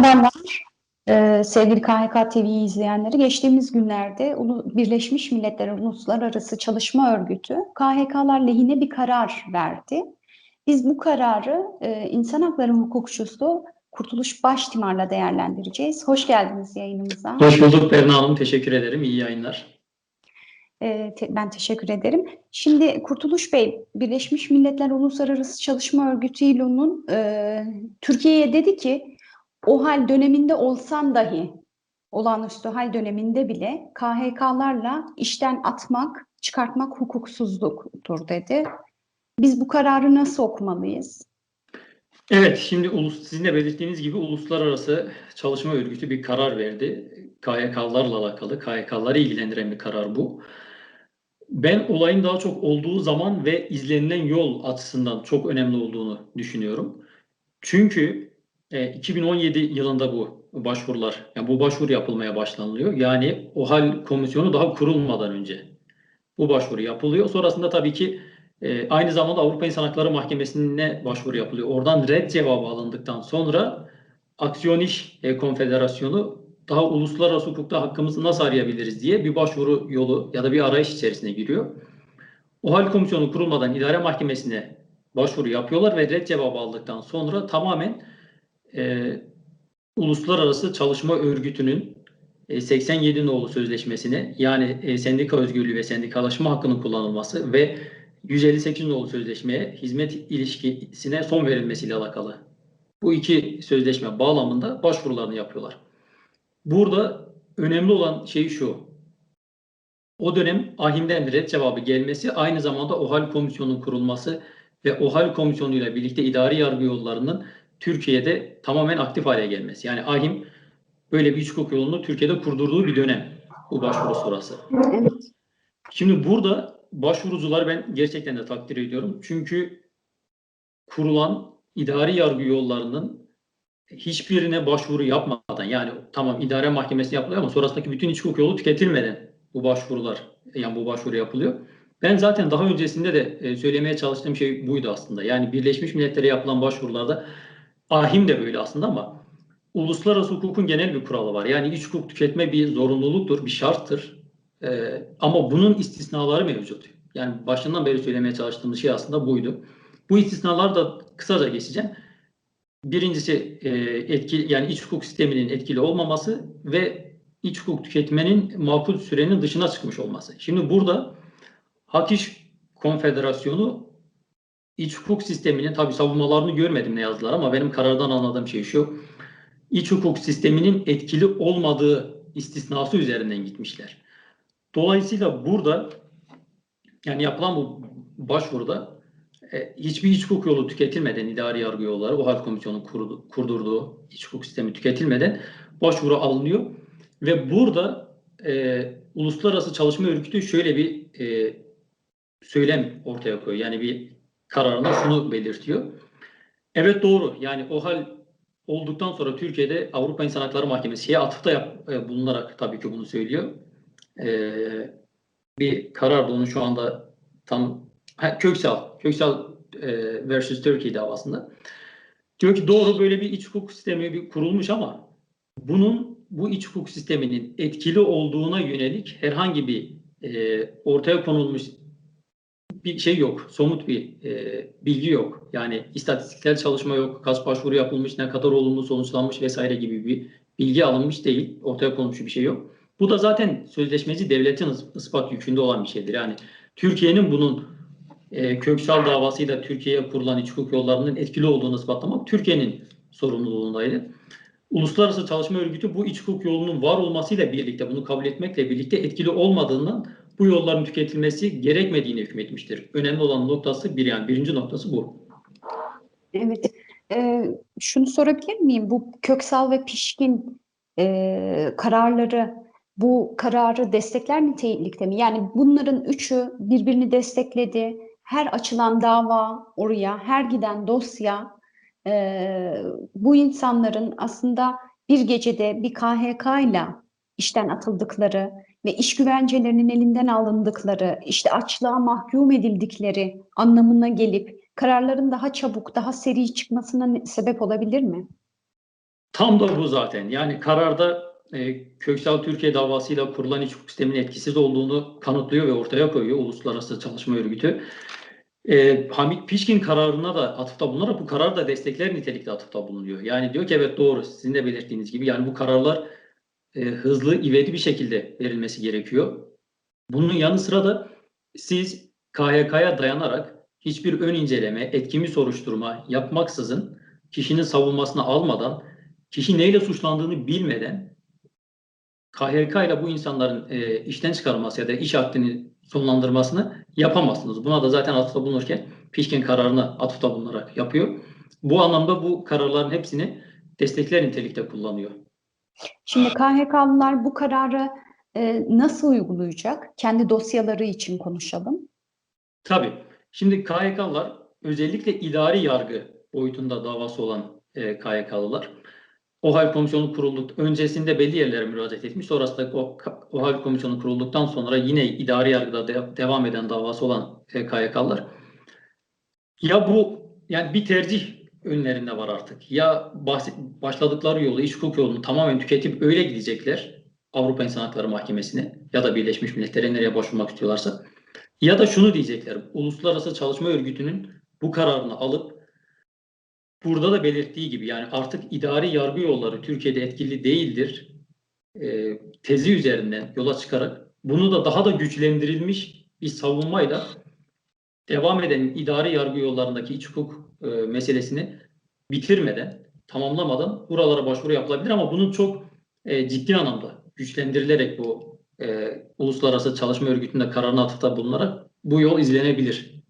Merhabalar Ee, sevgili KHK TV izleyenleri. Geçtiğimiz günlerde Birleşmiş Milletler Uluslararası Çalışma Örgütü KHK'lar lehine bir karar verdi. Biz bu kararı e, insan hakları hukukçusu Kurtuluş Baştimar'la değerlendireceğiz. Hoş geldiniz yayınımıza. Hoş bulduk Berna Hanım. Teşekkür ederim. İyi yayınlar. Ee, te- ben teşekkür ederim. Şimdi Kurtuluş Bey, Birleşmiş Milletler Uluslararası Çalışma Örgütü İLO'nun e, Türkiye'ye dedi ki o hal döneminde olsan dahi olağanüstü hal döneminde bile KHK'larla işten atmak, çıkartmak hukuksuzluktur dedi. Biz bu kararı nasıl okumalıyız? Evet, şimdi ulus, sizin de belirttiğiniz gibi Uluslararası Çalışma Örgütü bir karar verdi. KYK'larla alakalı, KYK'ları ilgilendiren bir karar bu. Ben olayın daha çok olduğu zaman ve izlenilen yol açısından çok önemli olduğunu düşünüyorum. Çünkü e, 2017 yılında bu başvurular, yani bu başvuru yapılmaya başlanılıyor. Yani OHAL komisyonu daha kurulmadan önce bu başvuru yapılıyor. Sonrasında tabii ki e, aynı zamanda Avrupa İnsan Hakları Mahkemesi'ne başvuru yapılıyor. Oradan red cevabı alındıktan sonra Aksiyon İş e, Konfederasyonu daha uluslararası hukukta hakkımızı nasıl arayabiliriz diye bir başvuru yolu ya da bir arayış içerisine giriyor. OHAL komisyonu kurulmadan idare mahkemesine başvuru yapıyorlar ve red cevabı aldıktan sonra tamamen e, Uluslararası Çalışma Örgütü'nün e, 87 nolu sözleşmesine yani e, sendika özgürlüğü ve sendikalaşma hakkının kullanılması ve 158 nolu sözleşmeye hizmet ilişkisine son verilmesiyle alakalı. Bu iki sözleşme bağlamında başvurularını yapıyorlar. Burada önemli olan şey şu. O dönem ahimden red cevabı gelmesi aynı zamanda OHAL komisyonunun kurulması ve OHAL komisyonuyla birlikte idari yargı yollarının Türkiye'de tamamen aktif hale gelmesi. Yani ahim böyle bir iç hukuk yolunu Türkiye'de kurdurduğu bir dönem bu başvuru sonrası. Evet. Şimdi burada başvurucuları ben gerçekten de takdir ediyorum. Çünkü kurulan idari yargı yollarının hiçbirine başvuru yapmadan yani tamam idare mahkemesi yapılıyor ama sonrasındaki bütün iç hukuk yolu tüketilmeden bu başvurular yani bu başvuru yapılıyor. Ben zaten daha öncesinde de e, söylemeye çalıştığım şey buydu aslında. Yani Birleşmiş Milletler'e yapılan başvurularda ahim de böyle aslında ama uluslararası hukukun genel bir kuralı var. Yani iç hukuk tüketme bir zorunluluktur, bir şarttır. Ee, ama bunun istisnaları mevcut. Yani başından beri söylemeye çalıştığımız şey aslında buydu. Bu istisnalar da kısaca geçeceğim. Birincisi e, etki yani iç hukuk sisteminin etkili olmaması ve iç hukuk tüketmenin makul sürenin dışına çıkmış olması. Şimdi burada Hak İş Konfederasyonu iç hukuk sisteminin tabi savunmalarını görmedim ne yazdılar ama benim karardan anladığım şey şu. İç hukuk sisteminin etkili olmadığı istisnası üzerinden gitmişler. Dolayısıyla burada yani yapılan bu başvuruda e, hiçbir iç hukuk yolu tüketilmeden idari yargı yolları o hal komisyonun kurdu, kurdurduğu iç hukuk sistemi tüketilmeden başvuru alınıyor ve burada e, Uluslararası Çalışma Örgütü şöyle bir e, söylem ortaya koyuyor. Yani bir kararında şunu belirtiyor. Evet doğru. Yani o hal olduktan sonra Türkiye'de Avrupa İnsan Hakları Mahkemesi şeye atıfta yap, e, bulunarak tabii ki bunu söylüyor. Ee, bir karar da onu şu anda tam ha, Köksal, Köksal e, versus Turkey davasında. Diyor ki doğru böyle bir iç hukuk sistemi bir kurulmuş ama bunun bu iç hukuk sisteminin etkili olduğuna yönelik herhangi bir e, ortaya konulmuş bir şey yok. Somut bir e, bilgi yok. Yani istatistiksel çalışma yok. Kaç başvuru yapılmış, ne kadar olumlu sonuçlanmış vesaire gibi bir bilgi alınmış değil. Ortaya konmuş bir şey yok. Bu da zaten sözleşmeci devletin is- ispat yükünde olan bir şeydir. Yani Türkiye'nin bunun e, Köksal davasıyla Türkiye'ye kurulan iç hukuk yollarının etkili olduğunu ispatlamak Türkiye'nin sorumluluğundaydı. Uluslararası Çalışma Örgütü bu iç hukuk yolunun var olmasıyla birlikte, bunu kabul etmekle birlikte etkili olmadığından bu yolların tüketilmesi gerekmediğine hükmetmiştir. Önemli olan noktası bir yani birinci noktası bu. Evet. Ee, şunu sorabilir miyim? Bu Köksal ve Pişkin e, kararları bu kararı destekler nitelikte mi? Yani bunların üçü birbirini destekledi. Her açılan dava oraya, her giden dosya e, bu insanların aslında bir gecede bir KHK ile işten atıldıkları ve iş güvencelerinin elinden alındıkları, işte açlığa mahkum edildikleri anlamına gelip kararların daha çabuk, daha seri çıkmasına sebep olabilir mi? Tam da bu zaten. Yani kararda e, Köksal Türkiye davasıyla kurulan iç hukuk sistemin etkisiz olduğunu kanıtlıyor ve ortaya koyuyor Uluslararası Çalışma Örgütü. E, Hamit Pişkin kararına da atıfta bulunarak bu karar da destekler nitelikte atıfta bulunuyor. Yani diyor ki evet doğru sizin de belirttiğiniz gibi yani bu kararlar e, hızlı, ivedi bir şekilde verilmesi gerekiyor. Bunun yanı sıra da siz KHK'ya dayanarak hiçbir ön inceleme, etkimi soruşturma yapmaksızın kişinin savunmasını almadan, kişi neyle suçlandığını bilmeden KHK ile bu insanların e, işten çıkarılması ya da iş akdini sonlandırmasını yapamazsınız. Buna da zaten atıfta bulunurken Pişkin kararına atıfta bulunarak yapıyor. Bu anlamda bu kararların hepsini destekler nitelikte kullanıyor. Şimdi KHK'lılar bu kararı e, nasıl uygulayacak? Kendi dosyaları için konuşalım. Tabii. Şimdi KHK'lılar özellikle idari yargı boyutunda davası olan e, KHK'lılar OHAL komisyonu kurulduk öncesinde belli yerlere müracaat etmiş. Sonrasında OHAL komisyonu kurulduktan sonra yine idari yargıda de- devam eden davası olan e, KHK'lılar ya bu yani bir tercih önlerinde var artık. Ya başladıkları yolu, iş hukuk yolunu tamamen tüketip öyle gidecekler Avrupa İnsan Hakları Mahkemesi'ne ya da Birleşmiş Milletler'e nereye başvurmak istiyorlarsa. Ya da şunu diyecekler. Uluslararası Çalışma Örgütü'nün bu kararını alıp burada da belirttiği gibi yani artık idari yargı yolları Türkiye'de etkili değildir. e, tezi üzerinden yola çıkarak bunu da daha da güçlendirilmiş bir savunmayla devam eden idari yargı yollarındaki iç hukuk e, meselesini bitirmeden, tamamlamadan buralara başvuru yapılabilir ama bunun çok e, ciddi anlamda güçlendirilerek bu e, Uluslararası Çalışma Örgütü'nde kararına atıfta bulunarak bu yol izlenebilir.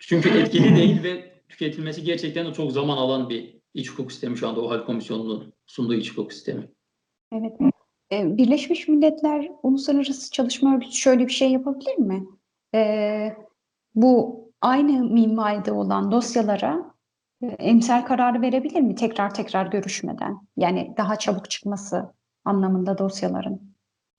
Çünkü etkili değil ve tüketilmesi gerçekten de çok zaman alan bir iç hukuk sistemi şu anda OHAL Komisyonu'nun sunduğu iç hukuk sistemi. Evet. E, Birleşmiş Milletler Uluslararası Çalışma Örgütü şöyle bir şey yapabilir mi? E, bu aynı minvalde olan dosyalara e, emsal kararı verebilir mi tekrar tekrar görüşmeden? Yani daha çabuk çıkması anlamında dosyaların.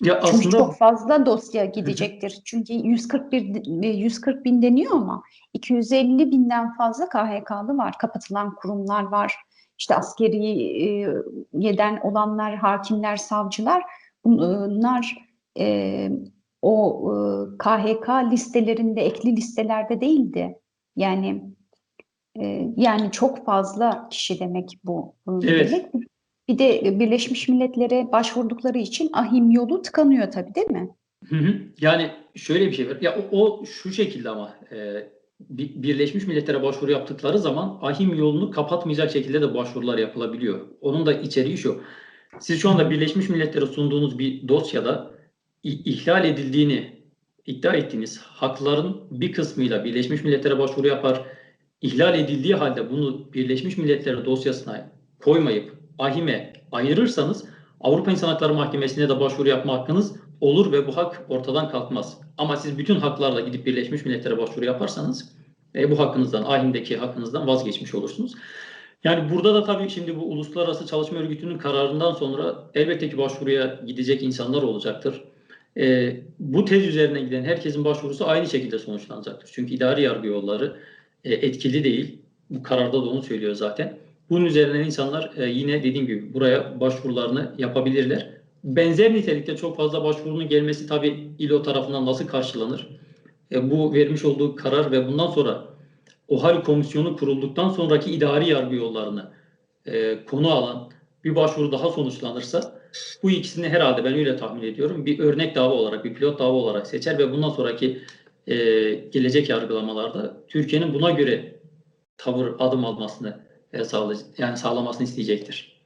Ya Çünkü aslında çok fazla dosya gidecektir. Çünkü 141 e, 140 bin deniyor ama 250 binden fazla KHK'lı var. Kapatılan kurumlar var. İşte askeri e, yeden olanlar, hakimler, savcılar bunlar e, o e, KHK listelerinde, ekli listelerde değildi. Yani e, yani çok fazla kişi demek bu. Evet. demek. Bir de Birleşmiş Milletler'e başvurdukları için ahim yolu tıkanıyor tabii değil mi? Hı hı. Yani şöyle bir şey var. Ya o, o şu şekilde ama e, Bi- Birleşmiş Milletler'e başvuru yaptıkları zaman ahim yolunu kapatmayacak şekilde de başvurular yapılabiliyor. Onun da içeriği şu. Siz şu anda Birleşmiş Milletler'e sunduğunuz bir dosyada ihlal edildiğini iddia ettiğiniz hakların bir kısmıyla Birleşmiş Milletler'e başvuru yapar. İhlal edildiği halde bunu Birleşmiş Milletler dosyasına koymayıp ahime ayırırsanız Avrupa İnsan Hakları Mahkemesi'ne de başvuru yapma hakkınız olur ve bu hak ortadan kalkmaz. Ama siz bütün haklarla gidip Birleşmiş Milletler'e başvuru yaparsanız e, bu hakkınızdan, ahimdeki hakkınızdan vazgeçmiş olursunuz. Yani burada da tabii şimdi bu Uluslararası Çalışma Örgütü'nün kararından sonra elbette ki başvuruya gidecek insanlar olacaktır. E, bu tez üzerine giden herkesin başvurusu aynı şekilde sonuçlanacaktır. Çünkü idari yargı yolları e, etkili değil. Bu kararda da onu söylüyor zaten. Bunun üzerinden insanlar e, yine dediğim gibi buraya başvurularını yapabilirler. Benzer nitelikte çok fazla başvurunun gelmesi tabii İLO tarafından nasıl karşılanır? E, bu vermiş olduğu karar ve bundan sonra OHAL komisyonu kurulduktan sonraki idari yargı yollarını e, konu alan bir başvuru daha sonuçlanırsa bu ikisini herhalde ben öyle tahmin ediyorum bir örnek dava olarak, bir pilot dava olarak seçer ve bundan sonraki e, gelecek yargılamalarda Türkiye'nin buna göre tavır adım almasını e, sağlayacak, yani sağlamasını isteyecektir.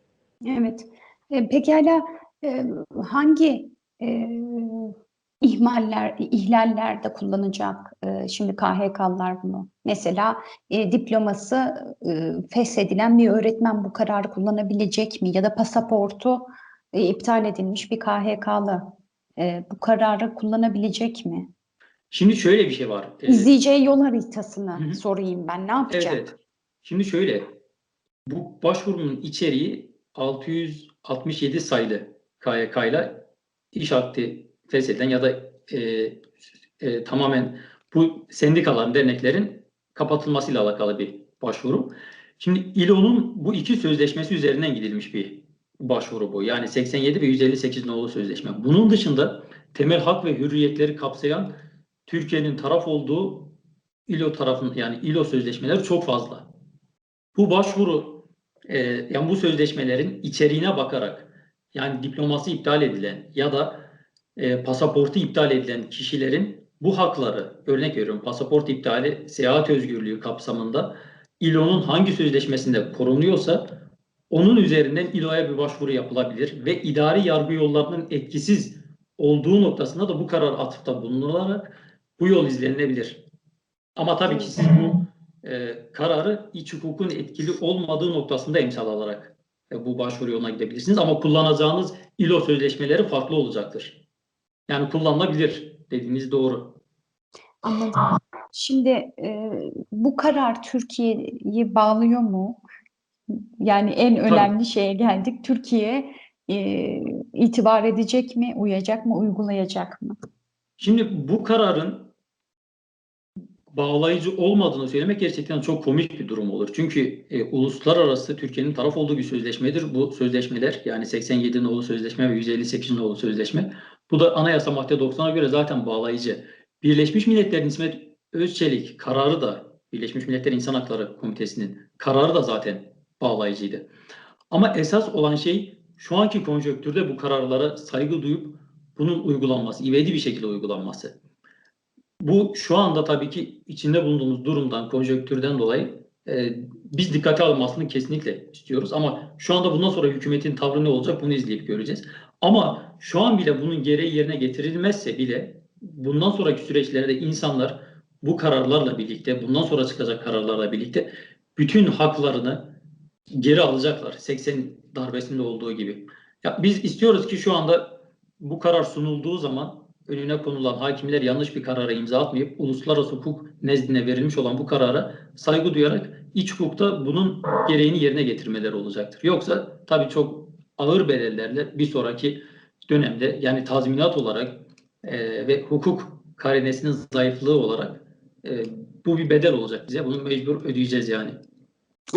Evet. E, pekala e, hangi e, ihmaller, ihlallerde kullanacak e, şimdi KHK'lılar bunu? Mesela e, diploması e, feshedilen bir öğretmen bu kararı kullanabilecek mi? Ya da pasaportu e, iptal edilmiş bir KHK'lı e, bu kararı kullanabilecek mi? Şimdi şöyle bir şey var. E, İzleyeceği yol haritasını Hı hı. sorayım ben. Ne yapacak? evet. Şimdi şöyle, bu başvurunun içeriği 667 sayılı KYK ile iş akdi feshedilen ya da e, e, tamamen bu sendikaların, derneklerin kapatılmasıyla alakalı bir başvuru. Şimdi İLO'nun bu iki sözleşmesi üzerinden gidilmiş bir başvuru bu. Yani 87 ve 158 nolu sözleşme. Bunun dışında temel hak ve hürriyetleri kapsayan Türkiye'nin taraf olduğu İLO tarafın yani İLO sözleşmeleri çok fazla. Bu başvuru e, yani bu sözleşmelerin içeriğine bakarak yani diploması iptal edilen ya da e, pasaportu iptal edilen kişilerin bu hakları örnek veriyorum pasaport iptali seyahat özgürlüğü kapsamında İLO'nun hangi sözleşmesinde korunuyorsa onun üzerinden İLO'ya bir başvuru yapılabilir ve idari yargı yollarının etkisiz olduğu noktasında da bu karar atıfta bulunularak bu yol izlenilebilir. Ama tabii ki siz bu e, kararı iç hukukun etkili olmadığı noktasında emsal alarak e, bu başvuru yoluna gidebilirsiniz. Ama kullanacağınız İLO sözleşmeleri farklı olacaktır. Yani kullanılabilir dediğiniz doğru. Anladım. Şimdi e, bu karar Türkiye'yi bağlıyor mu? Yani en önemli şeye geldik. Türkiye e, itibar edecek mi, uyacak mı, uygulayacak mı? Şimdi bu kararın bağlayıcı olmadığını söylemek gerçekten çok komik bir durum olur. Çünkü e, uluslararası Türkiye'nin taraf olduğu bir sözleşmedir. Bu sözleşmeler yani 87 nolu sözleşme ve 158 nolu sözleşme. Bu da anayasa madde 90'a göre zaten bağlayıcı. Birleşmiş Milletler'in İsmet Özçelik kararı da Birleşmiş Milletler İnsan Hakları Komitesi'nin kararı da zaten bağlayıcıydı. Ama esas olan şey şu anki konjonktürde bu kararlara saygı duyup bunun uygulanması, ivedi bir şekilde uygulanması. Bu şu anda tabii ki içinde bulunduğumuz durumdan, konjonktürden dolayı e, biz dikkate alınmasını kesinlikle istiyoruz. Ama şu anda bundan sonra hükümetin tavrı ne olacak bunu izleyip göreceğiz. Ama şu an bile bunun gereği yerine getirilmezse bile bundan sonraki süreçlerde insanlar bu kararlarla birlikte, bundan sonra çıkacak kararlarla birlikte bütün haklarını geri alacaklar. 80 darbesinde olduğu gibi. Ya biz istiyoruz ki şu anda bu karar sunulduğu zaman önüne konulan hakimler yanlış bir karara imza atmayıp uluslararası hukuk nezdine verilmiş olan bu karara saygı duyarak iç hukukta bunun gereğini yerine getirmeleri olacaktır. Yoksa tabii çok ağır bedellerle bir sonraki dönemde yani tazminat olarak e, ve hukuk karinesinin zayıflığı olarak e, bu bir bedel olacak bize. Bunu mecbur ödeyeceğiz yani.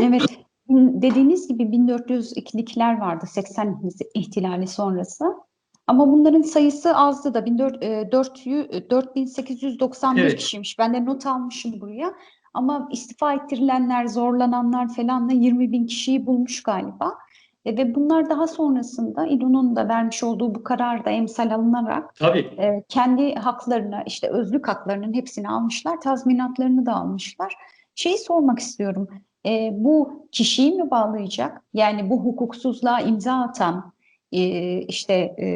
Evet. Dediğiniz gibi 1402'likler vardı 80 ihtilali sonrası. Ama bunların sayısı azdı da 1400, e, 400, 4891 Evet. kişiymiş. Ben de not almışım buraya. Ama istifa ettirilenler, zorlananlar falan da 20 bin kişiyi bulmuş galiba. E, ve bunlar daha sonrasında İLO'nun da vermiş olduğu bu kararda emsal alınarak Tabii. e, kendi haklarını, işte özlük haklarının hepsini almışlar, tazminatlarını da almışlar. Şeyi sormak istiyorum, e, bu kişiyi mi bağlayacak? Yani bu hukuksuzluğa imza atan, e, işte e,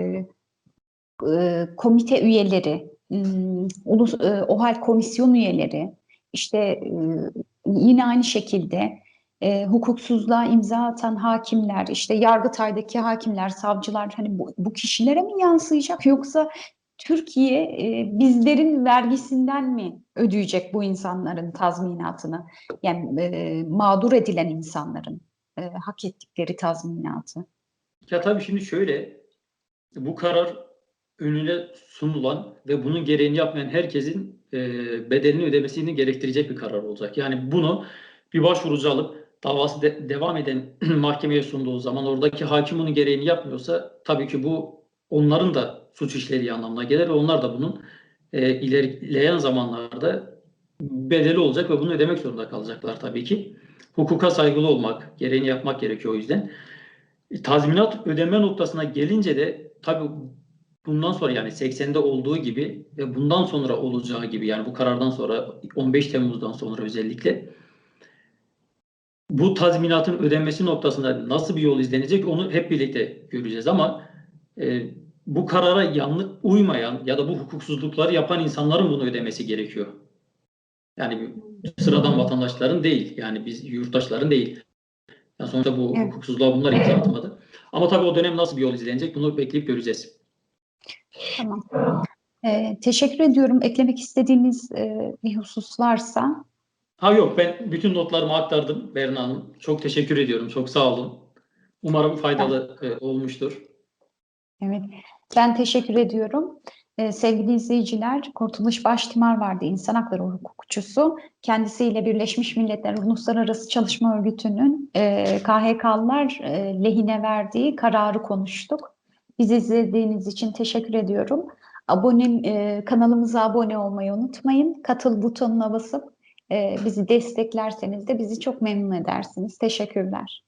e, komite üyeleri, m, ulus, e, OHAL komisyon üyeleri, işte e, yine aynı şekilde e, hukuksuzluğa imza atan hakimler, işte Yargıtay'daki hakimler, savcılar hani bu, bu kişilere mi yansıyacak yoksa Türkiye e, bizlerin vergisinden mi ödeyecek bu insanların tazminatını? Yani e, mağdur edilen insanların e, hak ettikleri tazminatı. Ya tabii şimdi şöyle, bu karar önüne sunulan ve bunun gereğini yapmayan herkesin e, bedelini ödemesini gerektirecek bir karar olacak. Yani bunu bir başvurucu alıp davası de- devam eden mahkemeye sunduğu zaman oradaki hakim bunun gereğini yapmıyorsa tabii ki bu onların da suç işlediği anlamına gelir ve onlar da bunun e, ilerleyen zamanlarda bedeli olacak ve bunu ödemek zorunda kalacaklar tabii ki. Hukuka saygılı olmak, gereğini yapmak gerekiyor o yüzden. E, Tazminat ödeme noktasına gelince de tabii bundan sonra yani 80'de olduğu gibi ve bundan sonra olacağı gibi yani bu karardan sonra 15 Temmuz'dan sonra özellikle bu tazminatın ödenmesi noktasında nasıl bir yol izlenecek onu hep birlikte göreceğiz ama e, bu karara yanlış uymayan ya da bu hukuksuzlukları yapan insanların bunu ödemesi gerekiyor. Yani sıradan vatandaşların değil yani biz yurttaşların değil. Yani sonuçta bu Evet. hukuksuzluğa bunlar imza atmadı. Ama tabii o dönem nasıl bir yol izlenecek bunu bekleyip göreceğiz. Tamam. Ee, teşekkür ediyorum. Eklemek istediğiniz e, bir husus varsa. Ha yok ben bütün notlarımı aktardım Berna Hanım. Çok teşekkür ediyorum. Çok sağ olun. Umarım faydalı e, olmuştur. Evet, ben teşekkür ediyorum. Ee, sevgili izleyiciler, Kurtuluş Baştimar vardı, insan hakları hukukçusu. Kendisiyle Birleşmiş Milletler Uluslararası Çalışma Örgütü'nün e, KHK'lılar e, lehine verdiği kararı konuştuk. Bizi izlediğiniz için teşekkür ediyorum. Abone, e, kanalımıza abone olmayı unutmayın. Katıl butonuna basıp e, bizi desteklerseniz de bizi çok memnun edersiniz. Teşekkürler.